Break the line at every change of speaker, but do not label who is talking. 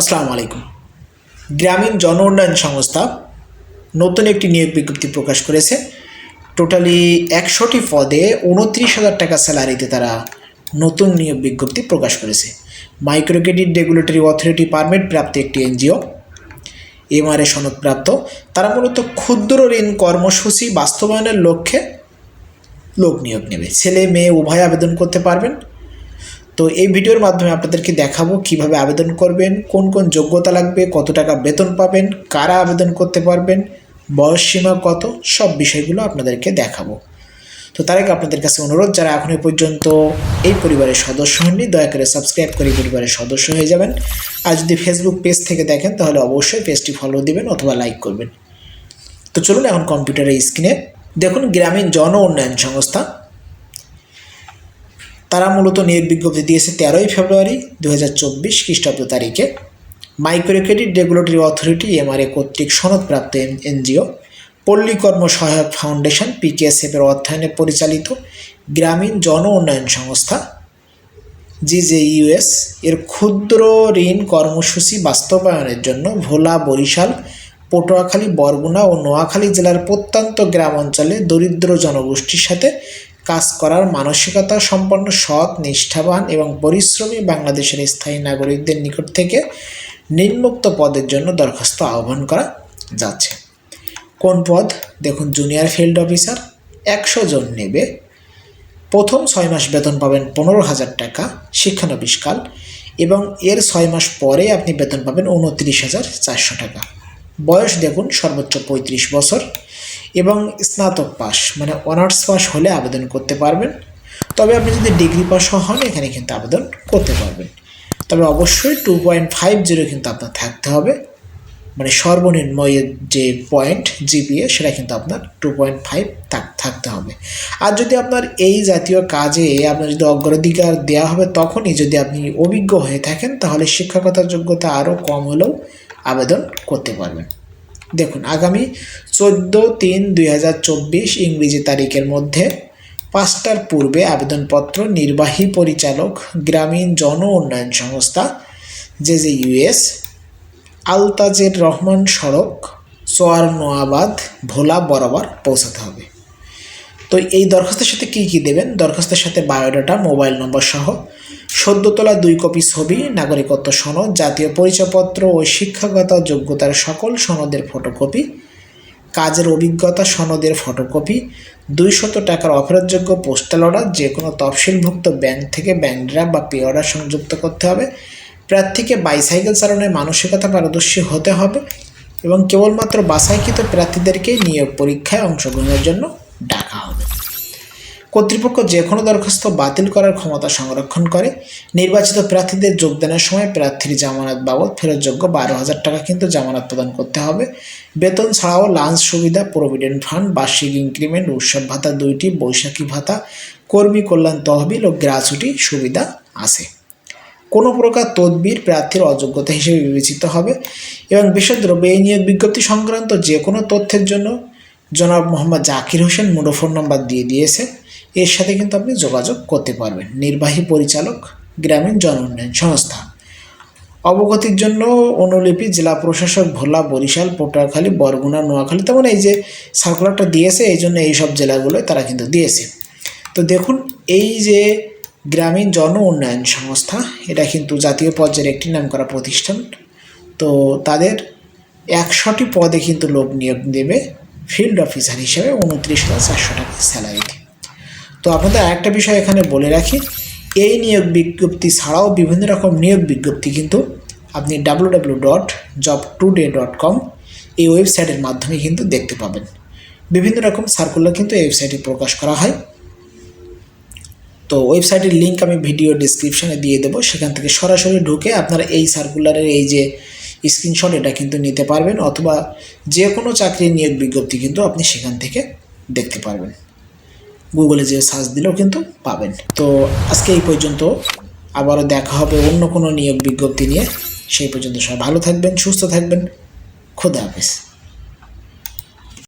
আসসালামু আলাইকুম। গ্রামীণ জন উন্নয়ন সংস্থা নতুন একটি নিয়োগ বিজ্ঞপ্তি প্রকাশ করেছে। টোটালি একশোটি পদে উনত্রিশ হাজার টাকা স্যালারিতে তারা নতুন নিয়োগ বিজ্ঞপ্তি প্রকাশ করেছে। Micro credit regulatory authority permit প্রাপ্ত একটি এনজিও এমআরএ সনদপ্রাপ্ত তারা মূলত ক্ষুদ্র ঋণ কর্মসূচি বাস্তবায়নের লক্ষ্যে লোক নিয়োগ নেবে। ছেলে, মেয়ে উভয় আবেদন করতে পারবেন। তো এই ভিডিওর মাধ্যমে আপনাদেরকে দেখাবো কীভাবে আবেদন করবেন, কোন কোন যোগ্যতা লাগবে, কত টাকা বেতন পাবেন, কারা আবেদন করতে পারবেন, বয়স সীমা কত, সব বিষয়গুলো আপনাদেরকে দেখাবো। তো তার আগে আপনাদের কাছে অনুরোধ, যারা এখনও পর্যন্ত এই পরিবারের সদস্য হননি, দয়া করে সাবস্ক্রাইব করে পরিবারের সদস্য হয়ে যাবেন। আর যদি ফেসবুক পেজ থেকে দেখেন, তাহলে অবশ্যই পেজটি ফলো দিবেন অথবা লাইক করবেন। তো চলুন এখন কম্পিউটারের স্ক্রিনে দেখুন, গ্রামীণ জন উন্নয়ন সংস্থা তারা মূলত নিয়োগ বিজ্ঞপ্তি দিয়েছে তেরোই ফেব্রুয়ারি দু হাজার চব্বিশ খ্রিস্টাব্দ তারিখে। Micro credit regulatory authority, MRA কর্তৃক সনদপ্রাপ্ত এনজিও, পল্লী কর্ম সহায়ক ফাউন্ডেশন পিকেএসএফের অর্থায়নে পরিচালিত গ্রামীণ জন উন্নয়ন সংস্থা জিজেইউএস এর ক্ষুদ্র ঋণ কর্মসূচি বাস্তবায়নের জন্য ভোলা, বরিশাল, পটুয়াখালী, বরগুনা ও নোয়াখালী জেলার প্রত্যন্ত গ্রাম অঞ্চলে দরিদ্র জনগোষ্ঠীর সাথে কাজ করার মানসিকতা সম্পন্ন, সৎ, নিষ্ঠাবান এবং পরিশ্রমী বাংলাদেশের স্থায়ী নাগরিকদের নিকট থেকে নিম্নোক্ত পদের জন্য দরখাস্ত আহ্বান করা যাচ্ছে। কোন পদ? দেখুন জুনিয়র ফিল্ড অফিসার একশো জন নেবে। প্রথম ছয় মাস বেতন পাবেন পনেরো হাজার টাকা শিক্ষানবিশকাল এবং এর ছয় মাস পরে আপনি বেতন পাবেন উনত্রিশ হাজার চারশো টাকা। বয়স দেখুন, সর্বোচ্চ পঁয়ত্রিশ বছর। এবং স্নাতক পাস মানে অনার্স পাস হলে আবেদন করতে পারবেন। তবে আপনি যদি ডিগ্রি পাস হন, এখানে কিন্তু আবেদন করতে পারবেন। তবে অবশ্যই টু পয়েন্ট ফাইভ জিরো কিন্তু আপনার থাকতে হবে। মানে সর্বনিম্ন যে পয়েন্ট জিপিএ, সেটা কিন্তু আপনার টু পয়েন্ট ফাইভ থাকতে হবে। আর যদি আপনার এই জাতীয় কাজে আপনার যদি অগ্রাধিকার দেওয়া হবে তখনই যদি আপনি অভিজ্ঞ হয়ে থাকেন, তাহলে শিক্ষকতার যোগ্যতা আরও কম হলেও আবেদন করতে পারবেন। দেখুন, আগামী চোদ্দ তিন দুই হাজার চব্বিশ ইংরেজি তারিখের মধ্যে পাঁচটার পূর্বে আবেদনপত্র নির্বাহী পরিচালক Grameen Jan Unnayan Sangstha J J U আলতাজের Rahman সড়ক, সোয়ার নোয়াবাদ, ভোলা বরাবর পৌঁছাতে হবে। তো এই দরখাস্তের সাথে কী কী দেবেন? দরখাস্তের সাথে বায়োডাটা, মোবাইল নম্বর সহ সদ্য তোলা দুই কপি ছবি, নাগরিকত্ব সনদ, জাতীয় পরিচয়পত্র ও শিক্ষাগত যোগ্যতার সকল সনদের ফটোকপি, কাজের অভিজ্ঞতা সনদের ফটোকপি, দুইশত টাকার অফেরতযোগ্য পোস্টাল অর্ডার যে কোনো তফসিলভুক্ত ব্যাংক থেকে ব্যাংক ড্রাফট বা পে অর্ডার সংযুক্ত করতে হবে, প্রার্থীকে বাইসাইকেল চালানোর মানসিকতা পারদর্শী হতে হবে এবং কেবলমাত্র বাছাইকৃত প্রার্থীদেরকেই নিয়োগ পরীক্ষায় অংশগ্রহণের জন্য কর্তৃপক্ষ যে কোনো দরখাস্ত বাতিল করার ক্ষমতা সংরক্ষণ করে, নির্বাচিত প্রার্থীদের যোগদানের সময় প্রার্থীর জামানত বাবদ ফেরতযোগ্য বারো হাজার টাকা কিন্তু জামানত প্রদান করতে হবে। বেতন ছাড়াও লাঞ্চ সুবিধা, প্রভিডেন্ট ফান্ড, বার্ষিক ইনক্রিমেন্ট, উৎসব ভাতা দুইটি, বৈশাখী ভাতা, কর্মী কল্যাণ তহবিল ও গ্রাচুটি সুবিধা আছে। কোনো প্রকার তদবির প্রার্থীর অযোগ্যতা হিসেবে বিবেচিত হবে এবং বিশেষদ্রব্য এই নিয়োগ বিজ্ঞপ্তি সংক্রান্ত যে কোনো তথ্যের জন্য জনাব মোহাম্মদ জাকির হোসেন মুঠোফোন নম্বর দিয়ে দিয়েছে। এর সাথে কিন্তু আপনি যোগাযোগ করতে পারবেন। নির্বাহী পরিচালক, গ্রামীণ জন উন্নয়ন সংস্থা। অবগতির জন্য অনুলিপি জেলা প্রশাসক ভোলা বরিশাল, পটুয়াখালী, বরগুনা, নোয়াখালী, তেমন এই যে সার্কুলারটা দিয়েছে, এই জন্য এই সব জেলাগুলোয় তারা কিন্তু দিয়েছে। তো দেখুন, এই যে গ্রামীণ জন উন্নয়ন সংস্থা, এটা কিন্তু জাতীয় পর্যায়ের একটি নাম করা প্রতিষ্ঠান। তো তাদের একশোটি পদে কিন্তু লোক নিয়োগ দেবে ফিল্ড অফিসার হিসেবে উনত্রিশ হাজার চারশো টাকা স্যালারিতে তো আপনাদের আরেকটা বিষয় এখানে বলে রাখি, এই নিয়োগ বিজ্ঞপ্তি ছাড়াও বিভিন্ন রকম নিয়োগ বিজ্ঞপ্তি কিন্তু আপনি W dot job today dot com এই ওয়েবসাইটের মাধ্যমে কিন্তু দেখতে পাবেন। বিভিন্ন রকম সার্কুলার কিন্তু এই ওয়েবসাইটে প্রকাশ করা হয়। তো ওয়েবসাইটের লিঙ্ক আমি ভিডিও ডিসক্রিপশানে দিয়ে দেবো, সেখান থেকে সরাসরি ঢুকে আপনারা এই সার্কুলারের এই যে স্ক্রিনশট এটা কিন্তু নিতে পারবেন, অথবা যে কোনো চাকরির নিয়োগ বিজ্ঞপ্তি কিন্তু আপনি সেখান থেকে দেখতে পারবেন। গুগলে যে সার্চ দিলেও কিন্তু পাবেন। তো আজকে এই পর্যন্ত আবারও দেখা হবে অন্য কোনো নিয়োগ বিজ্ঞপ্তি নিয়ে। সেই পর্যন্ত সবাই ভালো থাকবেন, সুস্থ থাকবেন। খুদা হাফেজ।